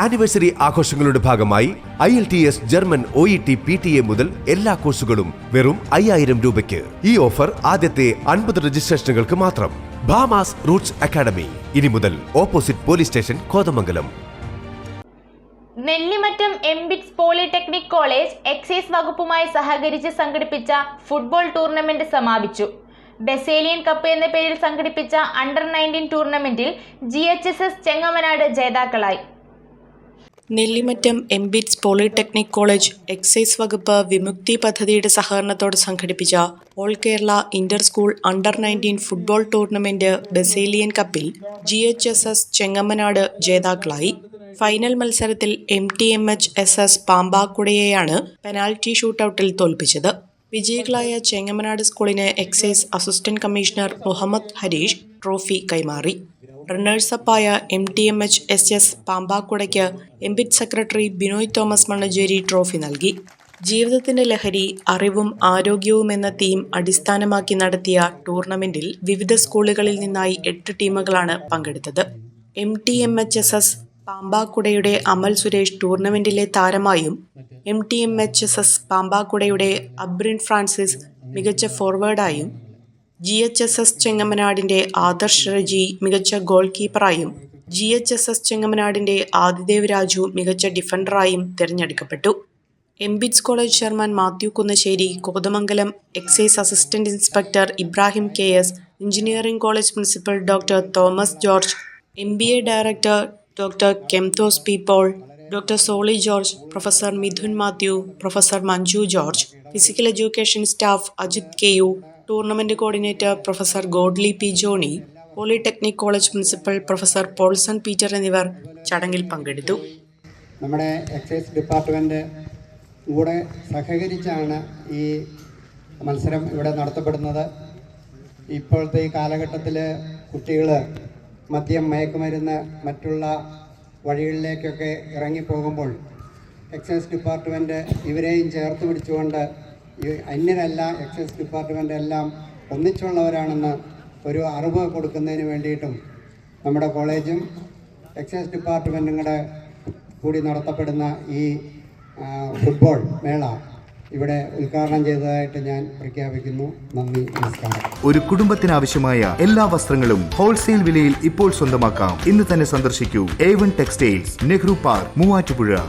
Anniversary ആഘോഷങ്ങളുടെ ഭാഗമായി I L T S German O E T P T A മുതൽ എല്ലാ കോഴ്സുകളും വെറും അയ്യായിരം രൂപയ്ക്ക്. ഈ ഓഫർ ആദ്യത്തെ അൻപത് രജിസ്ട്രേഷനുകൾക്ക് മാത്രം. Bhama's roots academy. ഇനി മുതൽ opposite police station Kothamangalam. Nellimattam MBITS polytechnic college excise വകുപ്പുമായി സഹകരിച്ച് സംഘടിപ്പിച്ച ഫുട്ബോൾ ടൂർണമെന്റ് സമാപിച്ചു. ബെസേലിയൻ കപ്പ് എന്ന പേരിൽ സംഘടിപ്പിച്ച അണ്ടർ നയന്റീൻ ടൂർണമെന്റിൽ G H S S Chengamanad ജേതാക്കളായി. Nellimattam MBITS polytechnic college excise വകുപ്പ് വിമുക്തി പദ്ധതിയുടെ സഹകരണത്തോടെ സംഘടിപ്പിച്ച all Kerala inter school under nineteen football tournament Baselian കപ്പിൽ G H S S Chengamanad ജേതാക്കളായി. ഫൈനൽ മത്സരത്തിൽ M T M H S S പാമ്പാക്കുടയെയാണ് penalty ഷൂട്ടൌട്ടിൽ തോൽപ്പിച്ചത്. വിജയികളായ ചെങ്ങമ്മനാട് സ്കൂളിന് excise assistant commissioner Muhammad Harish trophy കൈമാറി. റണ്ണേഴ്സപ്പായ M T M H S S പാമ്പാക്കുടയ്ക്ക് എംപിറ്റ് secretary Binoy Thomas Mannancheri trophy നൽകി. ജീവിതത്തിന്റെ ലഹരി അറിവും ആരോഗ്യവും എന്ന തീം അടിസ്ഥാനമാക്കി നടത്തിയ ടൂർണമെന്റിൽ വിവിധ സ്കൂളുകളിൽ നിന്നായി എട്ട് ടീമുകളാണ് പങ്കെടുത്തത്. M T M H S S പാമ്പാക്കുടയുടെ Amal Suresh ടൂർണമെന്റിലെ താരമായും M T M H S S പാമ്പാക്കുടയുടെ Abrin Francis മികച്ച ഫോർവേഡായും ജി എച്ച് എസ് എസ് ചെങ്ങമനാടിന്റെ ആദർശ് റജി മികച്ച ഗോൾ കീപ്പറായും ജി എച്ച് എസ് എസ് ചെങ്ങമനാടിന്റെ ആദിദേവ് രാജു മികച്ച ഡിഫൻഡറായും തിരഞ്ഞെടുക്കപ്പെട്ടു. MBITS college chairman Mathew Kunnassery Kothamangalam excise assistant inspector Ibrahim K S engineering college principal doctor Thomas George M B A director doctor കെംതോസ് P Paul doctor Soly George professor Mithun Mathew professor Manju George physical education staff Ajith K U tournament coordinator professor Godly P Johny polytechnic college principal professor Paulson Peter എന്നിവർ ചടങ്ങിൽ പങ്കെടുത്തു. നമ്മുടെ excise department കൂടെ സഹകരിച്ചാണ് ഈ മത്സരം ഇവിടെ നടത്തപ്പെടുന്നത്. ഇപ്പോഴത്തെ ഈ കാലഘട്ടത്തിൽ കുട്ടികൾ മദ്യം മയക്കുമരുന്ന് മറ്റുള്ള വഴികളിലേക്കൊക്കെ ഇറങ്ങിപ്പോകുമ്പോൾ എക്സൈസ് ഡിപ്പാർട്ട്മെന്റ് ഇവരെയും ചേർത്ത് പിടിച്ചുകൊണ്ട് അന്യരല്ല എക്സൈസ് ഡിപ്പാർട്ട്മെന്റ് എല്ലാം ഒന്നിച്ചുള്ളവരാണെന്ന് ഒരു അറിവ് കൊടുക്കുന്നതിന് വേണ്ടിയിട്ടും നമ്മുടെ കോളേജും എക്സൈസ് ഡിപ്പാർട്ട്മെന്റും കൂടെ കൂടി നടത്തപ്പെടുന്ന ഈ ഫുട്ബോൾ മേള ഇവിടെ ഉദ്ഘാടനം ചെയ്തതായിട്ട് ഞാൻ പ്രഖ്യാപിക്കുന്നു. നന്ദി നമസ്കാരം. ഒരു കുടുംബത്തിനാവശ്യമായ എല്ലാ വസ്ത്രങ്ങളും ഹോൾസെയിൽ വിലയിൽ ഇപ്പോൾ സ്വന്തമാക്കാം. ഇന്ന് തന്നെ സന്ദർശിക്കൂ. A one textiles Nehru park Muvattupuzha.